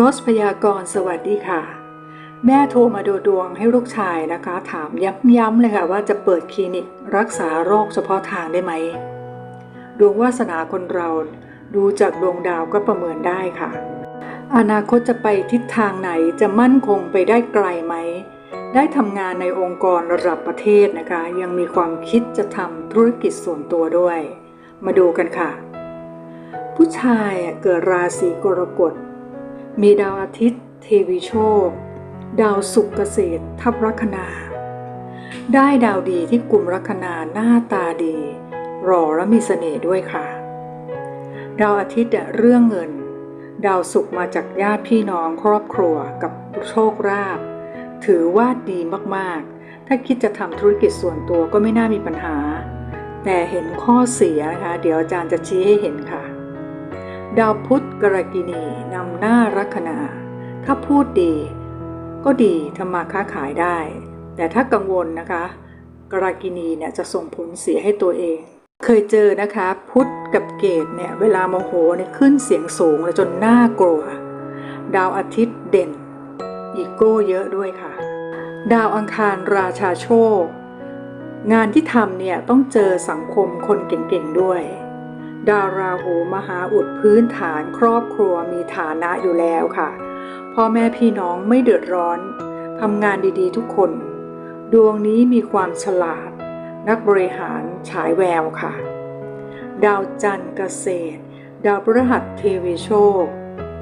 โรสพยากรณ์สวัสดีค่ะ แม่โทรมาดูดวงให้ลูกชายนะคะ ถามย้ำๆเลยค่ะว่าจะเปิดคลินิกรักษาโรคเฉพาะทางได้ไหม ดวงวาสนาคนเราดูจากดวงดาวก็ประเมินได้ค่ะ อนาคตจะไปทิศทางไหนจะมั่นคงไปได้ไกลไหม ได้ทำงานในองค์กรระดับประเทศนะคะ ยังมีความคิดจะทำธุรกิจส่วนตัวด้วย มาดูกันค่ะ ผู้ชายเกิดราศีกรกฎ มีดาวอาทิตย์เทวีโชค ดาวศุกเกษตรทับลัคนา ได้ดาวดีที่กลุ่มลัคนาหน้าตาดีหล่อและมีเสน่ห์ด้วยค่ะ ดาวอาทิตย์อะเรื่องเงิน ดาวศุกมาจากญาติพี่น้องครอบครัวกับโชคลาภถือว่าดีมากๆ ถ้าคิดจะทำธุรกิจส่วนตัวก็ไม่น่ามีปัญหา แต่เห็นข้อเสียนะคะ เดี๋ยวอาจารย์จะชี้ให้เห็นค่ะ ดาวพุธกรกินีนำหน้าลัคนา ถ้าพูดดี ก็ดีทำมาค้าขายได้ แต่ถ้ากังวลนะคะ กรกินีเนี่ยจะส่งผลเสียให้ตัวเอง เคยเจอนะคะ พุธกับเกตเนี่ยเวลาโมโหเนี่ยขึ้นเสียงสูงและจนน่ากลัว ดาวอาทิตย์เด่น อีโก้เยอะด้วยค่ะ ดาวอังคารราชาโชค งานที่ทำเนี่ยต้องเจอสังคมคนเก่งๆด้วย ดาราโหมหาอุดพื้นฐานครอบครัวมีฐานะอยู่แล้วค่ะ พ่อแม่พี่น้องไม่เดือดร้อนทำงานดีๆทุกคน ดวงนี้มีความฉลาด นักบริหารฉายแววค่ะ ดาวจันทร์เกษตร ดาวพฤหัสเทวีโชค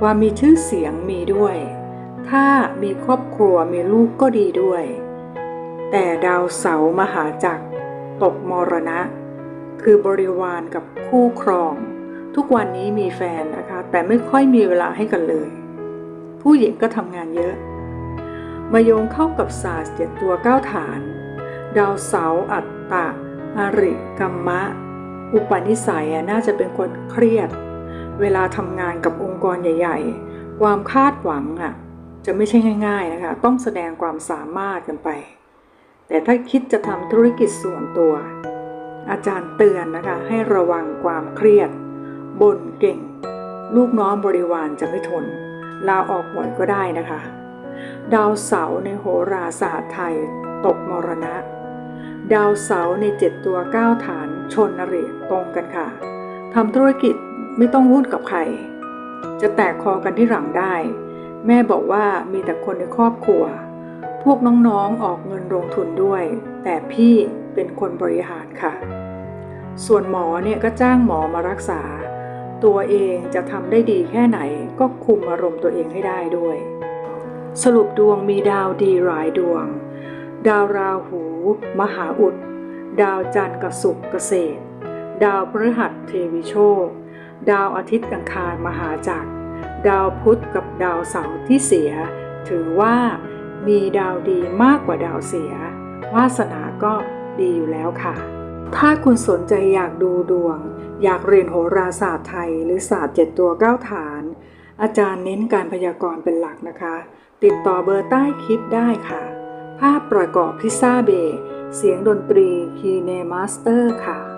ความมีชื่อเสียงมีด้วย ถ้ามีครอบครัวมีลูกก็ดีด้วย แต่ดาวเสาร์มหาจักรตกมรณะ คือบริวารกับคู่ครอง ทุกวันนี้มีแฟนนะคะ แต่ไม่ค่อยมีเวลาให้กันเลย ผู้หญิงก็ทำงานเยอะ มาโยงเข้ากับศาสตร์เจ็ดตัวเก้าฐาน ดาวเสาอัตตะอริกัมมะ อุปนิสัยน่าจะเป็นคนเครียด เวลาทำงานกับองค์กรใหญ่ ๆ ความคาดหวังอะจะไม่ใช่ง่าย ๆนะคะ ต้องแสดงความสามารถกันไป แต่ถ้าคิดจะทำธุรกิจส่วนตัว อาจารย์เตือนนะคะ ให้ระวังความเครียดบ่นเก่ง ลูกน้องบริวารจะไม่ทน ลาออกบ่อยก็ได้นะคะ ดาวเสาร์ในโหราศาสตร์ไทยตกมรณะ ดาวเสาร์ในเจ็ดตัวเก้าฐานชนนริตรงกันค่ะทำธุรกิจไม่ต้องหุ้นกับใคร จะแตกคอกันที่หลังได้ แม่บอกว่ามีแต่คนในครอบครัว พวกน้องๆออกเงินลงทุนด้วย แต่พี่ เป็นคนบริหารค่ะ ส่วนหมอเนี่ยก็จ้างหมอมารักษา ตัวเองจะทำได้ดีแค่ไหนก็คุมอารมณ์ตัวเองให้ได้ด้วย สรุปดวงมีดาวดีหลายดวง ดาวราหู มหาอุด ดาวจันทร์กับศุกร์เกษตร ดาวพฤหัสเทวีโชค ดาวอาทิตย์อังคารมหาจักร ดาวพุธกับดาวเสาร์ที่เสีย ถือว่ามีดาวดีมากกว่าดาวเสียวาสนาก็ ดีอยู่แล้วค่ะ ถ้าคุณสนใจอยากดูดวง อยากเรียนโหราศาสตร์ไทย หรือศาสตร์เจ็ดตัวเก้าฐาน อาจารย์เน้นการพยากรณ์เป็นหลักนะคะ ติดต่อเบอร์ใต้คลิปได้ค่ะ ภาพประกอบพิซซ่าเบเสียงดนตรีคีเนมาสเตอร์ค่ะ